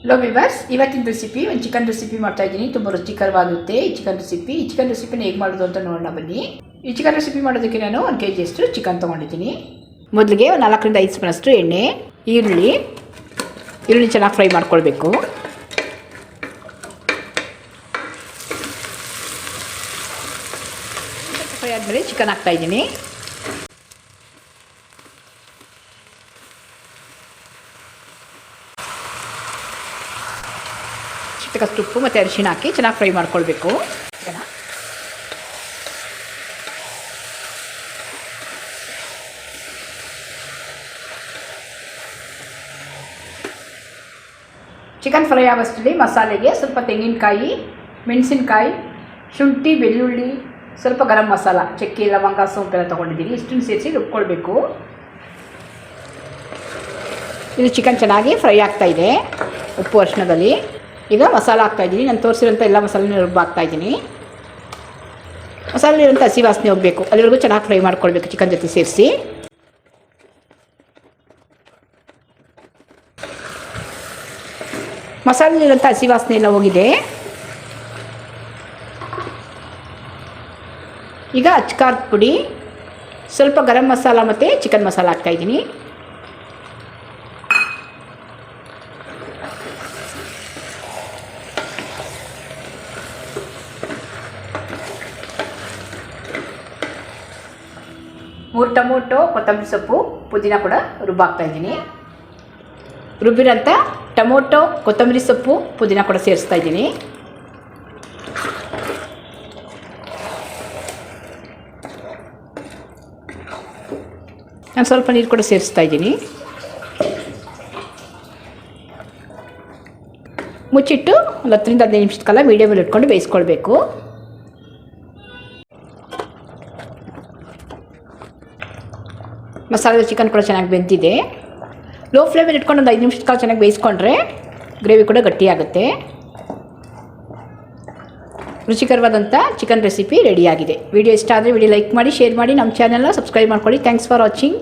Hello viewers ಇವತ್ತಿನ recipe ಒಂದು chicken recipe ಮಾಡ್ತಾ ಇದ್ದೀನಿ ತುಂಬ ರುಚಿಕರವಾಗುತ್ತೆ ಈ ಚಿಕನ್ ರೆಸಿಪಿ ಈ ಚಿಕನ್ ರೆಸಿಪಿನ ಹೇಗೆ ಮಾಡೋದು ಅಂತ ನೋಡೋಣ ಬನ್ನಿ ಈ ಚಿಕನ್ ರೆಸಿಪಿ ಮಾಡೋದಕ್ಕೆ ನಾನು ಒಂದು ಕೆ ಜಿಯಷ್ಟು ಚಿಕನ್ ತೊಗೊಂಡಿದ್ದೀನಿ ಮೊದಲಿಗೆ ಒಂದು ನಾಲ್ಕರಿಂದ ಐದು ಸ್ಪೂನಷ್ಟು ಎಣ್ಣೆ ಈರುಳ್ಳಿ ಈರುಳ್ಳಿ ಚೆನ್ನಾಗಿ ಫ್ರೈ ಮಾಡ್ಕೊಳ್ಬೇಕು ಫ್ರೈ ಆದಮೇಲೆ ಚಿಕನ್ ಹಾಕ್ತಾ ಇದ್ದೀನಿ ತುಪ್ಪು ಮತ್ತು ಅರಿಶಿಣ ಹಾಕಿ ಚೆನ್ನಾಗಿ ಫ್ರೈ ಮಾಡ್ಕೊಳ್ಬೇಕು. ಚಿಕನ್ ಫ್ರೈ ಆಗೋಷ್ಟರಲ್ಲಿ ಮಸಾಲೆಗೆ ಸ್ವಲ್ಪ ತೆಂಗಿನಕಾಯಿ, ಮೆಣಸಿನಕಾಯಿ, ಶುಂಠಿ, ಬೆಳ್ಳುಳ್ಳಿ, ಸ್ವಲ್ಪ ಗರಂ ಮಸಾಲ, ಚಕ್ಕೆ, ಲವಂಗ ಸೋಂಪೆಲ್ಲ ತೊಗೊಂಡಿದ್ದೀನಿ. ಇಷ್ಟನ್ನು ಸೇರಿಸಿ ರುಬ್ಕೊಳ್ಬೇಕು. ಇದು ಚಿಕನ್ ಚೆನ್ನಾಗಿ ಫ್ರೈ ಆಗ್ತಾ ಇದೆ ಉಪ್ಪು ಅರಿಶಿಣದಲ್ಲಿ. ಈಗ ಮಸಾಲ ಹಾಕ್ತಾಯಿದ್ದೀನಿ ನಾನು ತೋರಿಸಿರೋಂಥ ಎಲ್ಲ ಮಸಾಲೆನ ಹಾಕ್ತಾಯಿದ್ದೀನಿ ಮಸಾಲೆ ಇರೋಂಥ ಹಸಿ ವಾಸನೆ ಹೋಗಬೇಕು. ಅಲ್ಲಿವರೆಗೂ ಚೆನ್ನಾಗಿ ಫ್ರೈ ಮಾಡ್ಕೊಳ್ಬೇಕು ಚಿಕನ್ ಜೊತೆ ಸೇರಿಸಿ. ಮಸಾಲೆಲಿರೋಂಥ ಹಸಿ ವಾಸನೆ ಎಲ್ಲ ಹೋಗಿದೆ. ಈಗ ಅಚ್ಕಾರದ ಪುಡಿ. ಸ್ವಲ್ಪ ಗರಂ ಮಸಾಲ ಮತ್ತು ಚಿಕನ್ ಮಸಾಲ ಹಾಕ್ತಾಯಿದ್ದೀನಿ ಮೂರು ಟೊಮೊಟೊ, ಕೊತ್ತಂಬರಿ ಸೊಪ್ಪು, ಪುದೀನ ಕೂಡ ರುಬ್ಬಾಕ್ತಾ ಇದ್ದೀನಿ. ರುಬ್ಬಿರೋಂಥ ಟೊಮೊಟೊ, ಕೊತ್ತಂಬರಿ ಸೊಪ್ಪು, ಪುದೀನ ಕೂಡ ಸೇರಿಸ್ತಾ ಇದ್ದೀನಿ. ನಾನು ಸ್ವಲ್ಪ ನೀರು ಕೂಡ ಸೇರಿಸ್ತಾ ಇದ್ದೀನಿ. ಮುಚ್ಚಿಟ್ಟು ಒಂದು ಹತ್ತರಿಂದ ಹದಿನೈದು ನಿಮಿಷದ ಕಾಲ ಮೀಡಿಯಮಲ್ಲಿ ಇಟ್ಕೊಂಡು ಬೇಯಿಸ್ಕೊಳ್ಬೇಕು. ಮಸಾಲೆ ಚಿಕನ್ ಕೂಡ ಚೆನ್ನಾಗಿ ಬೆಂದಿದೆ. ಲೋ ಫ್ಲೇಮಲ್ಲಿ ಇಟ್ಕೊಂಡು ಒಂದು ಐದು ನಿಮಿಷದ ಕಾಲ ಚೆನ್ನಾಗಿ ಬೇಯಿಸ್ಕೊಂಡ್ರೆ ಗ್ರೇವಿ ಕೂಡ ಗಟ್ಟಿಯಾಗುತ್ತೆ ರುಚಿಕರವಾದಂಥ ಚಿಕನ್ ರೆಸಿಪಿ ರೆಡಿಯಾಗಿದೆ ವಿಡಿಯೋ ಇಷ್ಟ ಆದರೆ ವಿಡಿಯೋ ಲೈಕ್ ಮಾಡಿ ಶೇರ್ ಮಾಡಿ ನಮ್ಮ ಚಾನಲ್ನ ಸಬ್ಸ್ಕ್ರೈಬ್ ಮಾಡ್ಕೊಳ್ಳಿ. Thanks for watching